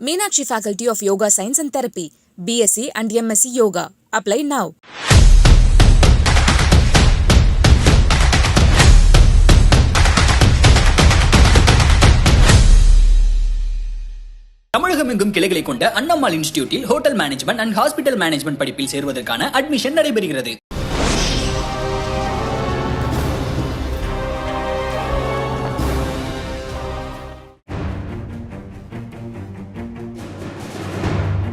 Meenakshi Faculty of Yoga Science and Therapy, BSc and MSc Yoga. Apply now. தமிழகம் எங்கும் கிளைகளை கொண்ட Annammal இன்ஸ்டிடியூட்டில் hotel management and hospital management படிப்பில் சேர்வதற்கான admission நடைபெறுகிறது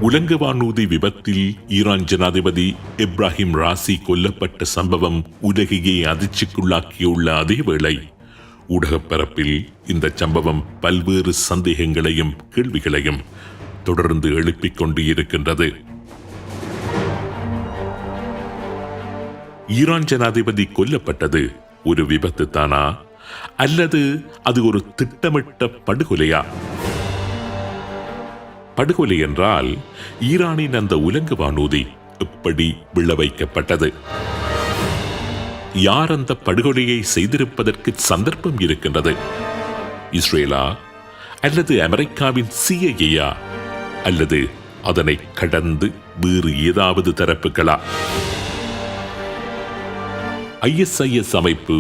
உலங்க வானூதி விபத்தில் ஈரான் ஜனாதிபதி இப்ராஹிம் ராசி கொல்லப்பட்ட சம்பவம் உலகையே அதிர்ச்சிக்குள்ளாக்கியுள்ள அதே வேளை ஊடகப்பரப்பில் இந்த சம்பவம் பல்வேறு சந்தேகங்களையும் கேள்விகளையும் தொடர்ந்து எழுப்பிக் கொண்டு இருக்கின்றது ஈரான் ஜனாதிபதி கொல்லப்பட்டது ஒரு விபத்து தானா அல்லது அது ஒரு திட்டமிட்ட படுகொலையா? படுகொலை என்றால் ஈரானின் அந்த உலங்கு வானூதி எப்படி விழ வைக்கப்பட்டது யார் அந்த படுகொலையை செய்திருப்பதற்கு சந்தர்ப்பம் இருக்கின்றது? இஸ்ரேலா அல்லது அமெரிக்காவின் சிஐஏயா அல்லது அதனை கடந்து வேறு ஏதாவது தரப்புகளா? ஐஎஸ்ஐஎஸ் அமைப்பு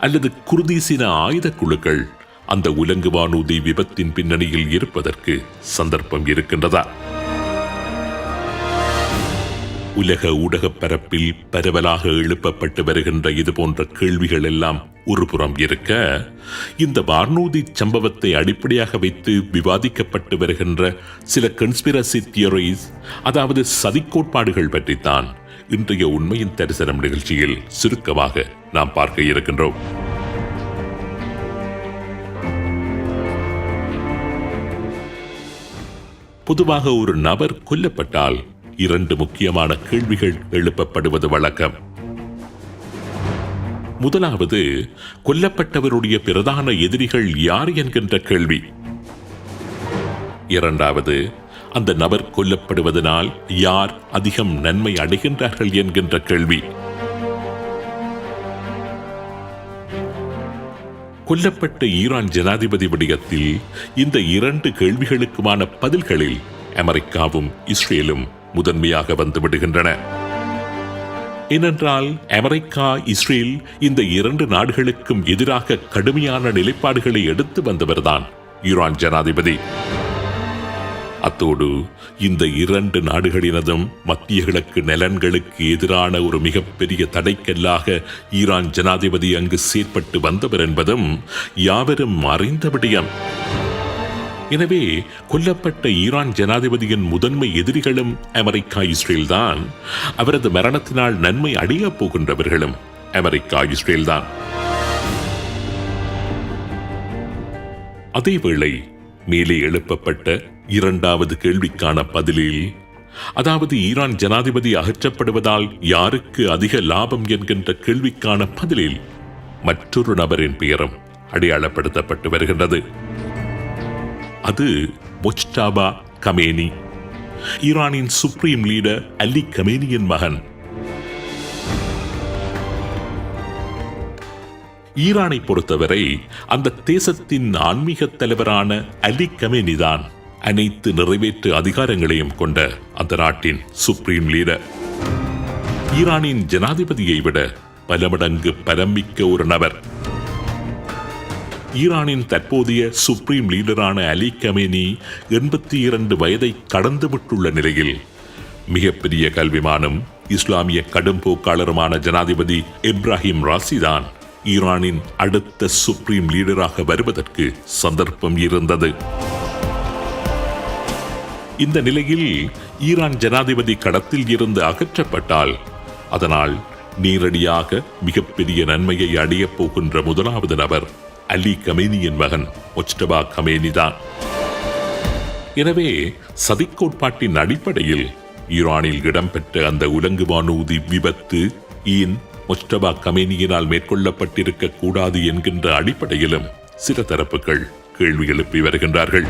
அல்லது குர்தீசின ஆயுத குழுக்கள் அந்த உலங்கு வானூதி விபத்தின் பின்னணியில் இருப்பதற்கு சந்தர்ப்பம் இருக்கின்றதா? உலக ஊடகப் பரப்பில் பரவலாக எழுப்பப்பட்டு வருகின்ற இது போன்ற கேள்விகள் எல்லாம் ஒருபுறம் இருக்க இந்த வானூதி சம்பவத்தை அடிப்படையாக வைத்து விவாதிக்கப்பட்டு வருகின்ற சில கன்ஸ்பிரசி தியரிஸ் அதாவது சதிக்கோட்பாடுகள் பற்றித்தான் இன்றைய உண்மையின் தரிசனம் நிகழ்ச்சியில் சுருக்கமாக நாம் பார்க்க இருக்கின்றோம். பொதுவாக ஒரு நபர் கொல்லப்பட்டால் இரண்டு முக்கியமான கேள்விகள் எழுப்பப்படுவது வழக்கம். முதலாவது கொல்லப்பட்டவருடைய பிரதான எதிரிகள் யார் என்கின்ற கேள்வி. இரண்டாவது அந்த நபர் கொல்லப்படுவதனால் யார் அதிகம் நன்மை அடைகின்றார்கள் என்கின்ற கேள்வி. கொல்லப்பட்ட ஈரான் ஜனாதிபதி விடயத்தில் இந்த இரண்டு கேள்விகளுக்குமான பதில்களில் அமெரிக்காவும் இஸ்ரேலும் முதன்மையாக வந்துவிடுகின்றன ஏனென்றால் அமெரிக்கா இஸ்ரேல் இந்த இரண்டு நாடுகளுக்கும் எதிராக கடுமையான நிலைப்பாடுகளை எடுத்து வந்தவர்தான் ஈரான் ஜனாதிபதி. அத்தோடு இந்த இரண்டு நாடுகளினதும் மத்திய கிழக்கு நலன்களுக்கு எதிரான ஒரு மிகப்பெரிய தடைக்கல்லாக ஈரான் ஜனாதிபதி அங்கு செயற்பட்டு வந்தவர் என்பதும் யாவரும் அறிந்த விடயம் எனவே கொல்லப்பட்ட ஈரான் ஜனாதிபதியின் முதன்மை எதிரிகளும் அமெரிக்கா இஸ்ரேல் தான். அவரது மரணத்தினால் நன்மை அடையப் போகின்றவர்களும் அமெரிக்கா இஸ்ரேல் தான். அதேவேளை மேலே எழுப்பப்பட்ட இரண்டாவது கேள்விக்கான பதிலில் அதாவது ஈரான் ஜனாதிபதி அகற்றப்படுவதால் யாருக்கு அதிக லாபம் என்கின்ற கேள்விக்கான பதிலில் மற்றொரு நபரின் பெயரும் அடையாளப்படுத்தப்பட்டு வருகின்றது. அது மொச்டாபா கமேனி. ஈரானின் சுப்ரீம் லீடர் அலி கமேனியின் மகன் ஈரானை பொறுத்தவரை அந்த தேசத்தின் ஆன்மீக தலைவரான அலி கமேனிதான் அனைத்து நிறைவேற்று அதிகாரங்களையும் கொண்ட அந்த நாட்டின் சுப்ரீம் லீடர் ஈரானின் ஜனாதிபதியை விட பல மடங்கு பரம்பிக்க ஒரு நபர். ஈரானின் தற்போதைய சுப்ரீம் லீடரான அலி கமேனி எண்பத்தி இரண்டு வயதை கடந்துவிட்டுள்ள நிலையில் மிகப்பெரிய கல்விமானும் இஸ்லாமிய கடும் போக்காளருமான ஜனாதிபதி இப்ராஹிம் ராசிதான் ஈரானின் அடுத்த சுப்ரீம் லீடராக வருவதற்கு சந்தர்ப்பம் இருந்தது. இந்த நிலையில் ஈரான் ஜனாதிபதி கடத்தில் இருந்து அகற்றப்பட்டால் அதனால் நேரடியாக மிகப்பெரிய நன்மையை அடையப் போகின்ற முதலாவது நபர் அலி கமேனியின் மகன் முஸ்டபா கமேனி தான். எனவே சதிக்கோட்பாட்டின் அடிப்படையில் ஈரானில் இடம்பெற்ற அந்த உலங்கு வானூதி விபத்து ஏன் முஸ்டபா கமேனியினால் மேற்கொள்ளப்பட்டிருக்க கூடாது என்கின்ற அடிப்படையிலும் சில தரப்புகள் கேள்வி எழுப்பி வருகின்றார்கள்.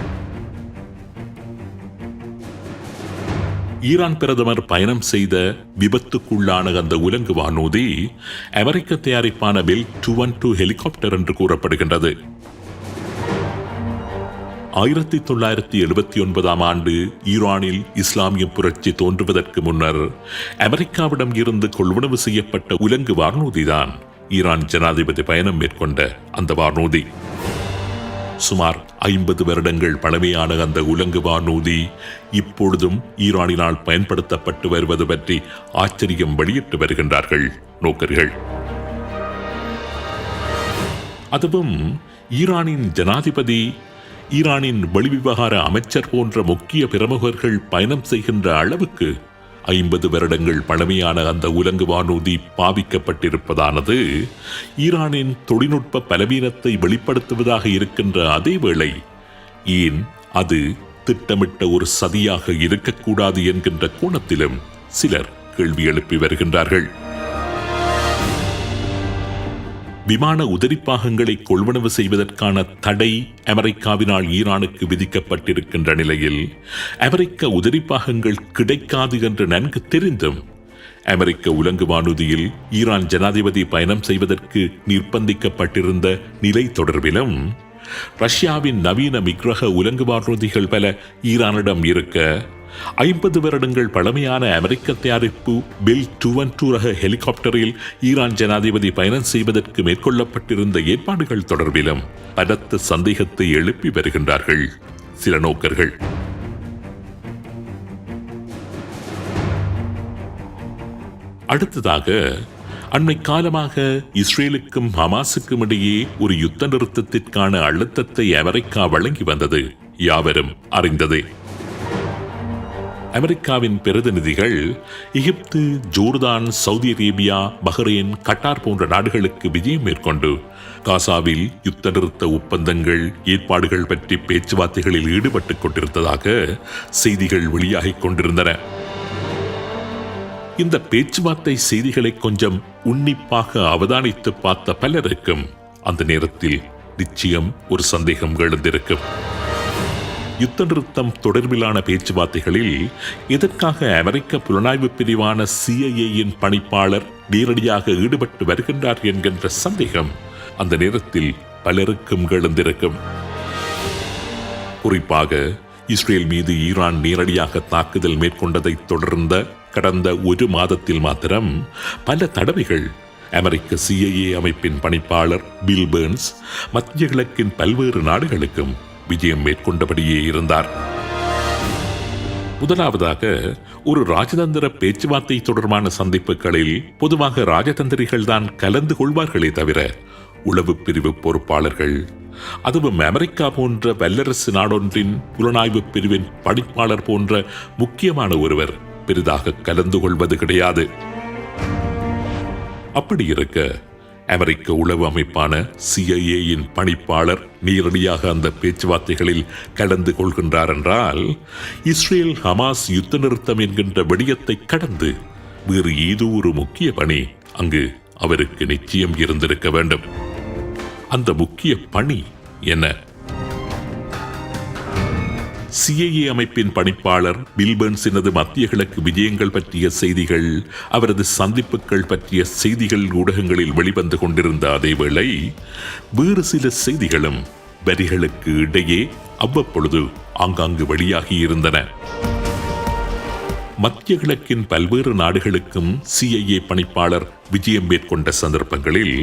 ஈரான் பிரதமர் பயணம் செய்த விபத்துக்குள்ளான அந்த உலங்கு வானூதி அமெரிக்க தயாரிப்பான Bell two one two helicopter என்று கூறப்படுகின்றது. ஆயிரத்தி தொள்ளாயிரத்தி எழுபத்தி ஒன்பதாம் ஆண்டு ஈரானில் இஸ்லாமிய புரட்சி தோன்றுவதற்கு முன்னர் அமெரிக்காவிடம் இருந்து கொள்வனவு செய்யப்பட்ட உலங்கு வானூதிதான் ஈரான் ஜனாதிபதி பயணம் மேற்கொண்ட அந்த வானூதி. சுமார் ஐம்பது வருடங்கள் பழமையான அந்த உலங்கு வானூதி இப்பொழுதும் ஈரானினால் பயன்படுத்தப்பட்டு வருவது பற்றி ஆச்சரியம் வெளியிட்டு வருகின்றார்கள் நோக்கர்கள். அதுவும் ஈரானின் ஜனாதிபதி ஈரானின் வெளிவிவகார அமைச்சர் போன்ற முக்கிய பிரமுகர்கள் பயணம் செய்கின்ற அளவுக்கு ஐம்பது வருடங்கள் பழமையான அந்த உலங்கு வானூதி பாவிக்கப்பட்டிருப்பதானது. ஈரானின் தொழில்நுட்ப பலவீனத்தை வெளிப்படுத்துவதாக இருக்கின்ற அதே வேளை ஏன் அது திட்டமிட்ட ஒரு சதியாக இருக்கக்கூடாது என்கின்ற கோணத்திலும் சிலர் கேள்வி எழுப்பி வருகின்றார்கள். விமான உதிரிப்பாகங்களை கொள்வனவு செய்வதற்கான தடை அமெரிக்காவினால் ஈரானுக்கு விதிக்கப்பட்டிருக்கின்ற நிலையில் அமெரிக்க உதிரிப்பாகங்கள் கிடைக்காது என்று நன்கு தெரிந்தும் அமெரிக்க உலங்கு வானூதியில் ஈரான் ஜனாதிபதி பயணம் செய்வதற்கு நிர்பந்திக்கப்பட்டிருந்த நிலை தொடர்பிலும் ரஷ்யாவின் நவீன மிக்ரக உலங்கு வானூதிகள் பல ஈரானிடம் இருக்க ஐம்பது வருடங்கள் பழமையான அமெரிக்க தயாரிப்பு பில் டூ ஒன் டூ ரக ஹெலிகாப்டரில் ஈரான் ஜனாதிபதி பயணம் செய்வதற்கு மேற்கொள்ளப்பட்டிருந்த ஏற்பாடுகள் தொடர்பிலும் பலத்த சந்தேகத்தை எழுப்பி வருகின்றார்கள். சில நோக்கர்கள். அடுத்ததாக அண்மை காலமாக இஸ்ரேலுக்கும் ஹமாஸுக்கும் இடையே ஒரு யுத்த நிறுத்தத்திற்கான அழுத்தத்தை அமெரிக்கா வழங்கி வந்தது யாவரும் அறிந்ததே. அமெரிக்காவின் பிரதிநிதிகள் Egypt Jordan Saudi Arabia Bahrain Qatar போன்ற நாடுகளுக்கு விஜயம் மேற்கொண்டு காசாவில் யுத்த நிறுத்த ஒப்பந்தங்கள் ஏற்பாடுகள் பற்றி பேச்சுவார்த்தைகளில் ஈடுபட்டுக் கொண்டிருந்ததாக செய்திகள் வெளியாகிக் கொண்டிருந்தன. இந்த பேச்சுவார்த்தை செய்திகளை கொஞ்சம் உன்னிப்பாக அவதானித்து பார்த்த பலருக்கும் அந்த நேரத்தில் நிச்சயம் ஒரு சந்தேகம் எழுந்திருக்கும். யுத்த நிறுத்தம் தொடர்பிலான பேச்சுவார்த்தைகளில் இதற்காக அமெரிக்க புலனாய்வு பிரிவான சிஐஏயின் பணிப்பாளர் நேரடியாக ஈடுபட்டு வருகின்றார் என்கின்ற சந்தேகம் அந்த நேரத்தில் பலருக்கும் எழுந்திருக்கும். குறிப்பாக இஸ்ரேல் மீது ஈரான் நேரடியாக தாக்குதல் மேற்கொண்டதை தொடர்ந்த கடந்த ஒரு மாதத்தில் மாத்திரம் பல தடவைகள் அமெரிக்க சிஐஏ அமைப்பின் பணிப்பாளர் பில் பேர்ன்ஸ் மத்திய கிழக்கின் பல்வேறு நாடுகளுக்கும் விஜயம் மேற்கொண்டபடியே இருந்தார். முதலாவதாக ஒரு ராஜதந்திர பேச்சுவார்த்தை தொடர்பான சந்திப்புகளில் பொதுவாக ராஜதந்திரிகள் தான் கலந்து கொள்வார்களே தவிர உளவு பிரிவு பொறுப்பாளர்கள் அதுவும் அமெரிக்கா போன்ற வல்லரசு நாடொன்றின் புலனாய்வு பிரிவின் பணிப்பாளர் போன்ற முக்கியமான ஒருவர் பெரிதாக கலந்து கொள்வது கிடையாது. அப்படி இருக்க அமெரிக்க உளவு அமைப்பான சிஐஏயின் பணிப்பாளர் நேரடியாக அந்த பேச்சுவார்த்தைகளில் கலந்து கொள்கின்றார் என்றால் இஸ்ரேல் ஹமாஸ் யுத்த நிறுத்தம் என்கின்ற விடயத்தை கடந்து வேறு ஏதோ ஒரு முக்கிய பணி அங்கு அவருக்கு நிச்சயம் இருந்திருக்க வேண்டும். அந்த முக்கிய பணி என்ன? சிஐஏ அமைப்பின் பணிப்பாளர் பில்பர்ன்ஸினது மத்திய கிழக்கு விஜயங்கள் பற்றிய செய்திகள் அவரது சந்திப்புகள் பற்றிய செய்திகள் ஊடகங்களில் வெளிவந்து கொண்டிருந்த அதேவேளை வேறு சில செய்திகளும் வரிகளுக்கு இடையே அவ்வப்பொழுது ஆங்காங்கு வெளியாகியிருந்தன மத்திய கிழக்கின் பல்வேறு நாடுகளுக்கும் சிஐஏ பணிப்பாளர் விஜயம் மேற்கொண்ட சந்தர்ப்பங்களில்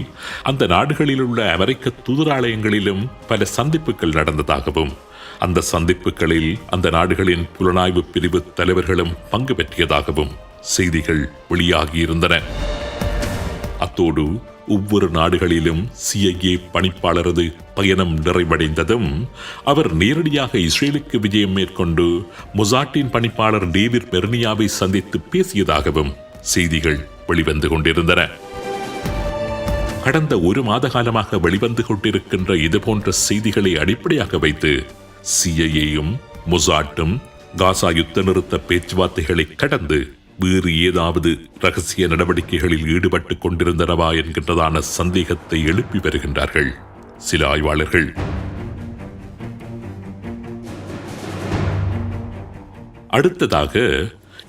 அந்த நாடுகளில் உள்ள அமெரிக்க தூதராலயங்களிலும் பல சந்திப்புகள் நடந்ததாகவும் அந்த சந்திப்புகளில் அந்த நாடுகளின் புலனாய்வு பிரிவு தலைவர்களும் பங்கு பெற்றியதாகவும் செய்திகள் வெளியாகியிருந்தன. அத்தோடு ஒவ்வொரு நாடுகளிலும் சிஐஏ பணிப்பாளரது பயணம் நிறைவடைந்ததும் அவர் நேரடியாக இஸ்ரேலுக்கு விஜயம் மேற்கொண்டு மொசாட்டின் பணிப்பாளர் டேவிட் பெர்னியாவை சந்தித்து பேசியதாகவும் செய்திகள் வெளிவந்து கொண்டிருந்தன. கடந்த ஒரு மாத காலமாக வெளிவந்து கொண்டிருக்கின்ற இதுபோன்ற செய்திகளை அடிப்படையாக வைத்து சிஐஏயும் மொசாட்டும் காசா யுத்த நிறுத்த பேச்சுவார்த்தைகளை கடந்து வேறு ஏதாவது ரகசிய நடவடிக்கைகளில் ஈடுபட்டுக் கொண்டிருந்தனவா என்கின்றதான சந்தேகத்தை எழுப்பி வருகின்றார்கள். சில ஆய்வாளர்கள். அடுத்ததாக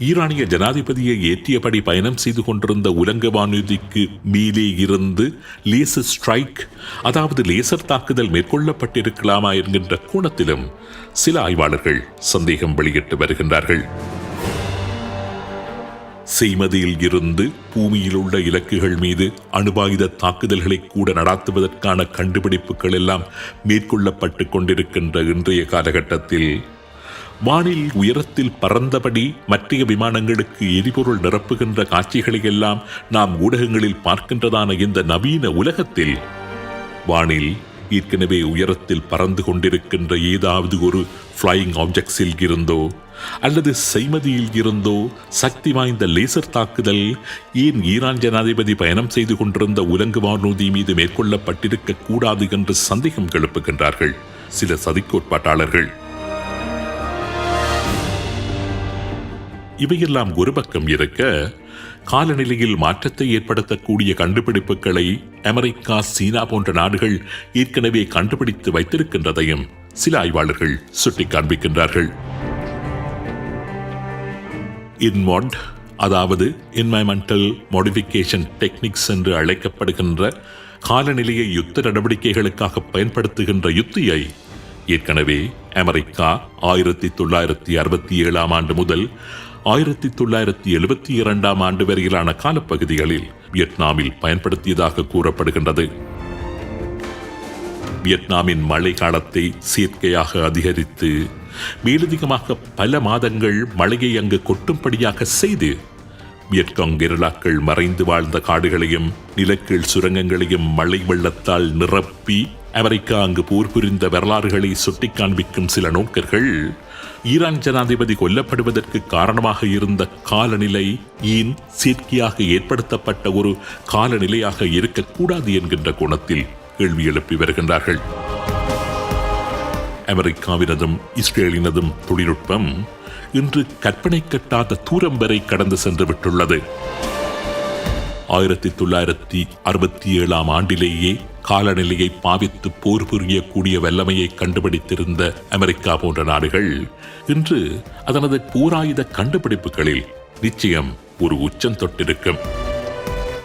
ஈரானிய ஜனாதிபதியை ஏற்றியபடி பயணம் செய்து கொண்டிருந்த உலங்க வானூர்திக்கு மேலே இருந்து லேசர் ஸ்ட்ரைக் அதாவது லேசர் தாக்குதல் மேற்கொள்ளப்பட்டிருக்கலாமா என்கின்ற கோணத்திலும் சில ஆய்வாளர்கள் சந்தேகம் வெளியிட்டு வருகின்றார்கள். செய்மதியில் இருந்து பூமியில் உள்ள இலக்குகள் மீது அணுபாயுத தாக்குதல்களை கூட நடாத்துவதற்கான கண்டுபிடிப்புகள் எல்லாம் மேற்கொள்ளப்பட்டு கொண்டிருக்கின்ற இன்றைய காலகட்டத்தில் வானில் உயரத்தில் பறந்தபடி மற்றைய விமானங்களுக்கு எரிபொருள் நிரப்புகின்ற காட்சிகளை எல்லாம் நாம் ஊடகங்களில் பார்க்கின்றதான இந்த நவீன உலகத்தில் வானில் ஏற்கனவே உயரத்தில் பறந்து கொண்டிருக்கின்ற ஏதாவது ஒரு ஃப்ளையிங் ஆப்ஜெக்ட்ஸில் இருந்தோ அல்லது செய்மதியில் இருந்தோ சக்தி வாய்ந்த லேசர் தாக்குதல் ஏன் ஈரான் ஜனாதிபதி பயணம் செய்து கொண்டிருந்த உலங்கு வானூர்தி மீது மேற்கொள்ளப்பட்டிருக்க கூடாது என்று சந்தேகம் எழுப்புகின்றார்கள் சில சதிக்கோட்பாட்டாளர்கள். இவையெல்லாம் ஒரு பக்கம் இருக்க காலநிலையில் மாற்றத்தை ஏற்படுத்தக்கூடிய கண்டுபிடிப்புகளை அமெரிக்கா சீனா போன்ற நாடுகள் ஏற்கனவே கண்டுபிடித்து வைத்திருக்கின்றதையும் சில ஆய்வாளர்கள் சுட்டி காண்பிக்கின்றார்கள் இன்மாண்ட் அதாவது என்வாயன்மெண்டல் மாடிஃபிகேஷன் டெக்னிக்ஸ் என்று அழைக்கப்படுகின்ற காலநிலையை யுத்த நடவடிக்கைகளுக்காக பயன்படுத்துகின்ற யுத்தியை ஏற்கனவே அமெரிக்கா ஆயிரத்தி தொள்ளாயிரத்தி அறுபத்தி ஏழாம் ஆண்டு முதல் ஆயிரத்தி தொள்ளாயிரத்தி எழுபத்தி இரண்டாம் ஆண்டு வரையிலான காலப்பகுதிகளில் வியட்நாமில் பயன்படுத்தியதாக கூறப்படுகின்றது. வியட்நாமின் மழை காலத்தை செயற்கையாக அதிகரித்து மேலதிகமாக பல மாதங்கள் மழையை அங்கு கொட்டும்படியாக செய்து வியட்காங் கெரில்லாக்கள் மறைந்து வாழ்ந்த காடுகளையும் நிலக்கீழ் சுரங்கங்களையும் மழை வெள்ளத்தால் நிரப்பி அமெரிக்கா அங்கு போர் புரிந்த வரலாறுகளை சுட்டி காண்பிக்கும் சில நோக்கர்கள் ஈரான் ஜனாதிபதி கொல்லப்படுவதற்கு காரணமாக இருந்த காலநிலை ஏன் செயற்கையாக ஏற்படுத்தப்பட்ட ஒரு காலநிலையாக இருக்கக்கூடாது என்கின்ற கோணத்தில் கேள்வி எழுப்பி வருகின்றார்கள். அமெரிக்காவினதும் இஸ்ரேலினதும் தொழில்நுட்பம் இன்று கற்பனை கட்டாத தூரம் வரை கடந்து சென்று விட்டுள்ளது. ஆயிரத்தி தொள்ளாயிரத்தி அறுபத்தி ஏழாம் ஆண்டிலேயே காலநிலையை பாவித்து போர் புரியக்கூடிய வல்லமையை கண்டுபிடித்திருந்த அமெரிக்கா போன்ற நாடுகள் இன்று அதனது போராயுத கண்டுபிடிப்புகளில் நிச்சயம் ஒரு உச்சம் தொட்டிருக்கும்.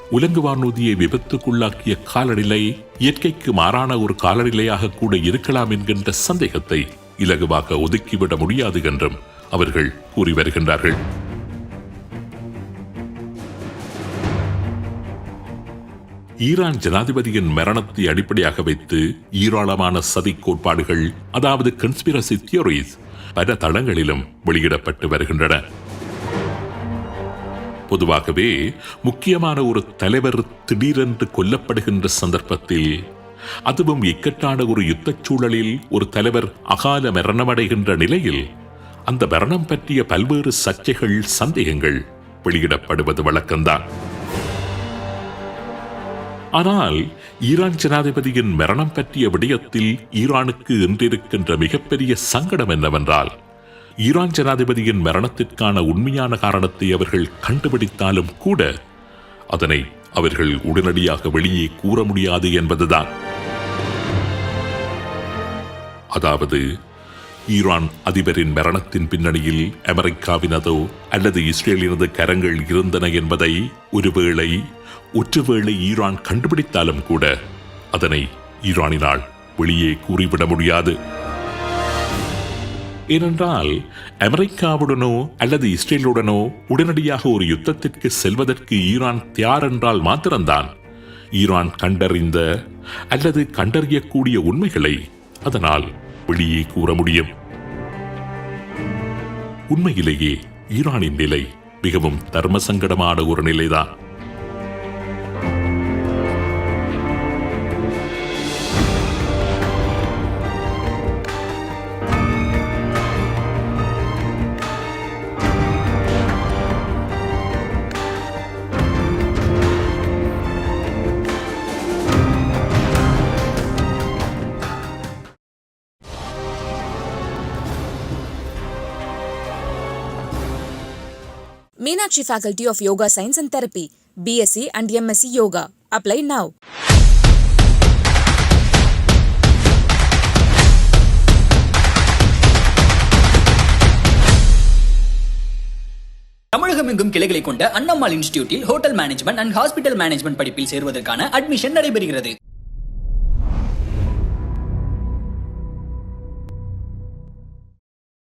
உலங்கு வானூதியை விபத்துக்குள்ளாக்கிய காலநிலை இயற்கைக்கு மாறான ஒரு காலநிலையாக கூட இருக்கலாம் என்கின்ற சந்தேகத்தை இலகுவாக ஒதுக்கிவிட முடியாது என்றும் அவர்கள் கூறி வருகின்றார்கள். ஈரான் ஜனாதிபதியின் மரணத்தை அடிப்படையாக வைத்து ஈராளமான சதி கோட்பாடுகள் அதாவது கன்ஸ்பிரசி தியோரிஸ் பல தளங்களிலும் வெளியிடப்பட்டு வருகின்றன. பொதுவாகவே முக்கியமான ஒரு தலைவர் திடீரென்று கொல்லப்படுகின்ற சந்தர்ப்பத்தில் அதுவும் இக்கட்டான ஒரு யுத்தச் சூழலில் ஒரு தலைவர் அகால மரணமடைகின்ற நிலையில் அந்த மரணம் பற்றிய பல்வேறு சர்ச்சைகள் சந்தேகங்கள் வெளியிடப்படுவது வழக்கம்தான். ஆனால் ஈரான் ஜனாதிபதியின் மரணம் பற்றிய விடயத்தில் ஈரானுக்கு என்றிருக்கின்ற மிகப்பெரிய சங்கடம் என்னவென்றால் ஈரான் ஜனாதிபதியின் மரணத்திற்கான உண்மையான காரணத்தை அவர்கள் கண்டுபிடித்தாலும் கூட அதனை அவர்கள் உடனடியாக வெளியே கூற முடியாது என்பதுதான். அதாவது ஈரான் அதிபரின் மரணத்தின் பின்னணியில் அமெரிக்காவினதோ அல்லது இஸ்ரேலினது கரங்கள் இருந்தன என்பதை ஒருவேளை ஒற்றுவேளை ஈரான் கண்டுபிடித்தாலும் கூட அதனை ஈரானினால் வெளியே கூறிவிட முடியாது. ஏனென்றால் அமெரிக்காவுடனோ அல்லது இஸ்ரேலுடனோ உடனடியாக ஒரு யுத்தத்திற்கு செல்வதற்கு ஈரான் தயார் என்றால் மாத்திரம்தான். ஈரான் கண்டறிந்த அல்லது கண்டறியக்கூடிய உண்மைகளை அதனால் வெளியே கூற முடியும். உண்மையிலேயே ஈரானின் நிலை மிகவும் தர்ம சங்கடமான ஒரு நிலைதான். Meenakshi Faculty of yoga science and therapy BSc and MSc yoga apply now உலகம் எங்கும் கிளைகளை கொண்ட Annammal இன்ஸ்டிடியூட்டில் hotel management and hospital management படிப்பில் சேருவதற்கான அட்மிஷன் நடைபெறுகிறது.